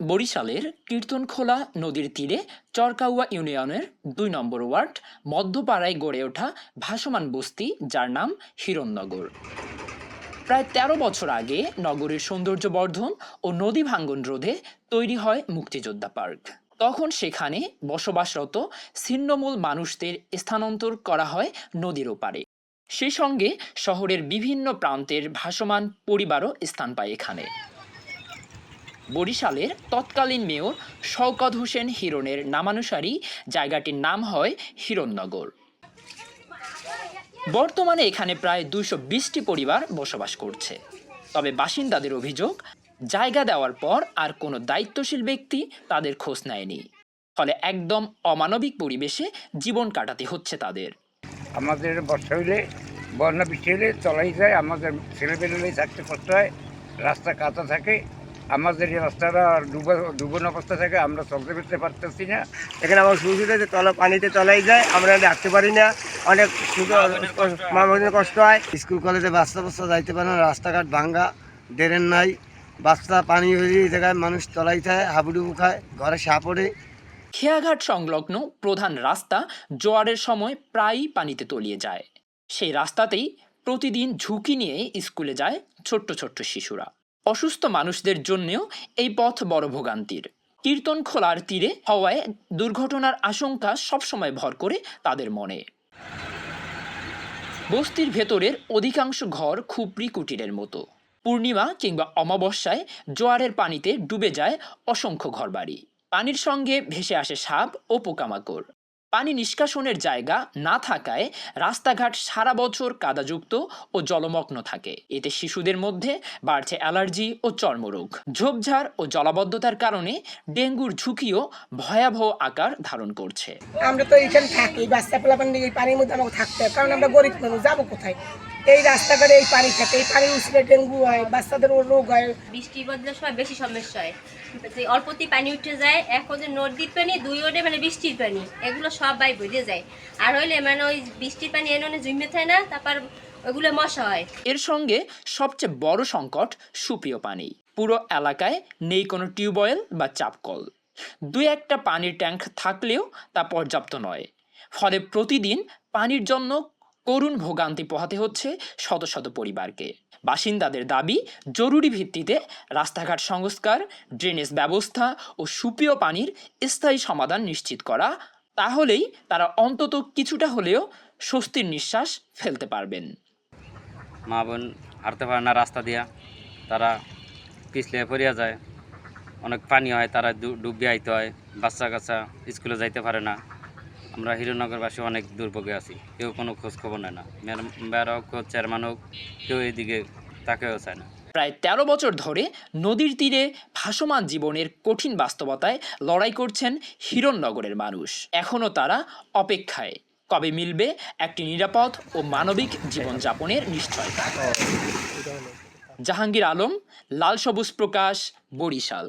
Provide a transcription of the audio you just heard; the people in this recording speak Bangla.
বরিশালের কীর্তনখোলা নদীর তীরে চরকাউয়া ইউনিয়নের দুই নম্বর ওয়ার্ড মধ্যপাড়ায় গড়ে ওঠা ভাসমান বস্তি, যার নাম হিরণনগর। প্রায় ১৩ বছর আগে নগরীর সৌন্দর্য বর্ধন ও নদী ভাঙ্গন রোধে তৈরি হয় মুক্তিযোদ্ধা পার্ক। তখন সেখানে বসবাসরত ছিন্নমূল মানুষদের স্থানান্তর করা হয় নদীর ওপারে। সেই সঙ্গে শহরের বিভিন্ন প্রান্তের ভাসমান পরিবারও স্থান পায় এখানে। বরিশালের তৎকালীন মেয়র শওকত হোসেন হিরণের নামানুসারী জায়গাটির নাম হয় হিরণনগর। বর্তমানে এখানে প্রায় দুইশো বিশটি পরিবার বসবাস করছে। তবে বাসিন্দাদের অভিযোগ, জায়গা দেওয়ার পর আর কোনো দায়িত্বশীল ব্যক্তি তাদের খোঁজ নেয়নি। ফলে একদম অমানবিক পরিবেশে জীবন কাটাতে হচ্ছে তাদের। আমাদের বর্ষা হইলে, বন্যা বৃষ্টি হলে চলাই যায়, আমাদের ছেলেপেলে থাকতে কষ্ট হয়, রাস্তা কাঁচা থাকে আমাদের এই রাস্তাটা ডুবো ডুবন অবস্থা থাকে আমরা চলতে ফিরতে পারতেছি না। এখানে আমার সুবিধা যে তলা পানিতে তলাই যায় আমরা ডাকতে পারি না। অনেক মা কষ্ট হয়। স্কুল কলেজে বাচ্চা বাচ্চা যাইতে পারে না রাস্তাঘাট ভাঙ্গা ড্রেন নাই। বাচ্চা পানি হয়ে এই জায়গায় মানুষ তলাই খায় হাবুডুবু খায় ঘরে সাপ ওঠে। খেয়াঘাট সংলগ্ন প্রধান রাস্তা জোয়ারের সময় প্রায়ই পানিতে তলিয়ে যায়। সেই রাস্তাতেই প্রতিদিন ঝুঁকি নিয়ে স্কুলে যায় ছোট্ট ছোট্ট শিশুরা। অসুস্থ মানুষদের জন্যেও এই পথ বড় ভোগান্তির। কীর্তন খোলার তীরে হওয়ায় দুর্ঘটনার আশঙ্কা সবসময় ভর করে তাদের মনে। বস্তির ভেতরের অধিকাংশ ঘর খুপড়ি কুটিরের মতো। পূর্ণিমা কিংবা অমাবস্যায় জোয়ারের পানিতে ডুবে যায় অসংখ্য ঘরবাড়ি। পানির সঙ্গে ভেসে আসে সাপ ও পোকামাকড়। পানি নিষ্কাশনের জায়গা না থাকায় রাস্তাঘাট সারা বছর কাদাযুক্ত ও জলমগ্ন থাকে। এতে শিশুদের মধ্যে বাড়ছে অ্যালার্জি ও চর্মরোগ। ঝোপঝাড় ও জলাবদ্ধতার কারণে ডেঙ্গুর ঝুঁকিও ভয়াবহ আকার ধারণ করছে। আমরা তো এখানে থাকি, বাচ্চা পোলাপান পানির মধ্যে আমাকে থাকতে কারণ আমরা গরিব মানুষ, যাব কোথায়? এই রাস্তাঘাটে এই পানি থাকে এই পানি উঠলে ডেঙ্গু হয় বাচ্চাদের রোগ হয়। বৃষ্টি বদলের সময় বেশি সমস্যা হয়। যে অল্পতেই পানি উঠে যায় এখন যে নদীর পানি দুই ওটে মানে বৃষ্টির পানি এগুলো সবাই বেরিয়ে যায়। আর হইলে মানে ওই বৃষ্টির পানি এনে জমে থাকে না তারপর ওগুলো মশা হয়। এর সঙ্গে সবচেয়ে বড় সংকট সুপ্রিয় পানি। পুরো এলাকায় নেই কোনো টিউবওয়েল বা চাপকল। দুই একটা পানির ট্যাঙ্ক থাকলেও তা পর্যাপ্ত নয়। ফলে প্রতিদিন পানির জন্য করুণ ভোগান্তি পোহাতে হচ্ছে শত শত পরিবারকে। বাসিন্দাদের দাবি, জরুরি ভিত্তিতে রাস্তাঘাট সংস্কার, ড্রেনেজ ব্যবস্থা ও সুপ্রিয় পানির স্থায়ী সমাধান নিশ্চিত করা, তাহলেই তারা অন্তত কিছুটা হলেও স্বস্তির নিঃশ্বাস ফেলতে পারবেন। মা বোন হাঁটতে পারে না রাস্তা দিয়া, তারা পিছলে পড়িয়া যায়, অনেক পানি হয়, তারা ডু- ডুবে আইতে হয় বাচ্চা কাচ্চা স্কুলে যাইতে পারে না। আমরা হিরোনগরবাসী অনেক দুর্ভোগে আছি। কেউ কোনো খোঁজ খবর নেয় না। মেয়র হোক, চেয়ারম্যান হোক, কেউ এইদিকে তাকেও চায় না। প্রায় ১৩ বছর ধরে নদীর তীরে ভাসমান জীবনের কঠিন বাস্তবতায় লড়াই করছেন হিরণনগরের মানুষ। এখনও তারা অপেক্ষায়। কবে মিলবে একটি নিরাপদ ও মানবিক জীবনযাপনের নিশ্চয়তা জাহাঙ্গীর আলম, লাল সবুজ প্রকাশ, বরিশাল।